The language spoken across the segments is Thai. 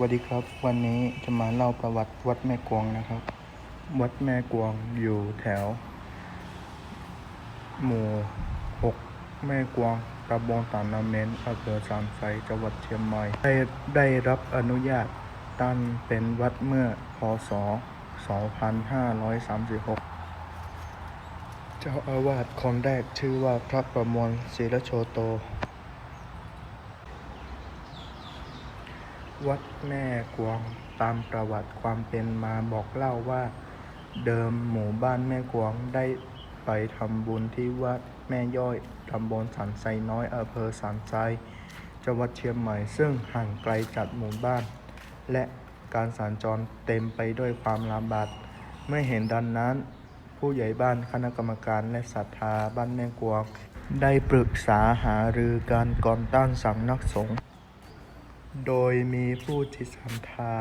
วัสดีครับ วันนี้จะมาเล่าประวัติวัดแม่กวงนะครับ วัดแม่กวงอยู่แถว หมู่หกแม่กวงตำบลตานาเมนอำเภอสามไทรจังหวัดเชียงใหม่ ได้ได้รับอนุญาตตั้งเป็นวัดเมื่อพศ 2536 เจ้าอาวาสคนแรกชื่อว่าพระประมวลศิลโชโต วัดแม่กวงตามประวัติความเป็นมาบอกเล่าว่า เดิมหมู่บ้านแม่กวงได้ไปทำบุญที่วัดแม่ย่อยตำบลสันไซน้อยอำเภอสันไซจังหวัดเชียงใหม่ซึ่งห่างไกลจากหมู่บ้าน และการสัญจรเต็มไปด้วยความลำบากเมื่อเห็นดังนั้น ผู้ใหญ่บ้านคณะกรรมการและศรัทธาบ้านแม่กวงได้ปรึกษาหารือการก่อตั้งสำนักสงฆ์ โดยมีผู้ที่ศรัทธา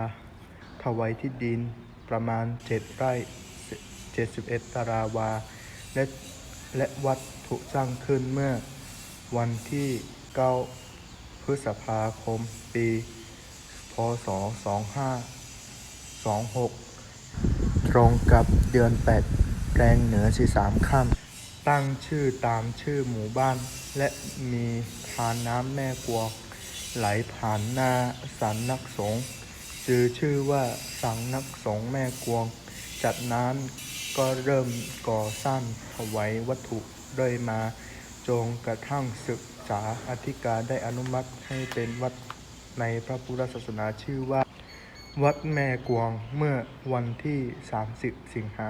ถวายที่ดินประมาณ 7 ไร่ 71 ตารางวา และและวัดถูกสร้างขึ้นเมื่อวันที่ 9 พฤษภาคม ปี พศ 2526 ตรงกับเดือน 8 แรงเหนือ 13 ค่ำตั้งชื่อตามชื่อหมู่บ้าน และมีทานน้ำแม่กวง ไหลผ่านหน้าสันนักสงฆ์จือชื่อว่าสังนักสงฆ์แม่กวง จากนั้นก็เริ่มก่อสร้างถวายวัตถุเรื่อยมา จงกระทั่งศึกษาอธิการได้อนุมัติให้เป็นวัดในพระพุทธศาสนาชื่อว่า วัดแม่กวงเมื่อวันที่ 30 สิงหา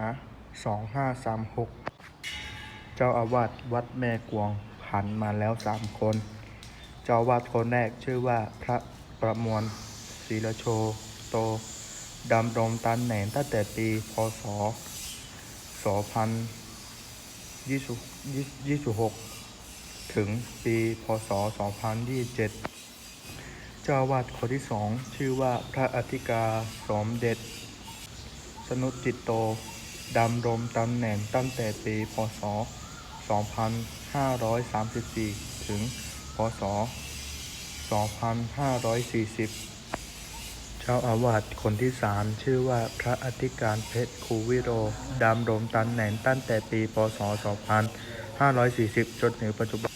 2536 เจ้าอาวาสวัดแม่กวงผ่านมาแล้วสามคน เจ้าวาสคนแรกชื่อว่าพระประมวลศิลโชโตดำรงตำแหน่งตั้งแต่ปี พศ 2026 ถึงปี พศ 2027 เจ้าวาสคนที่สองชื่อว่าพระอธิการสมเด็จ สนุจิตโตดำรงตำแหน่งตั้งแต่ปี พศ 2534 ถึง พศ 2540 เจ้าอาวาสคนที่สามชื่อว่าพระอธิการเพชรคูวิโรดำรงตำแหน่งตั้งแต่ปี พศ 2540 จนถึงปัจจุบัน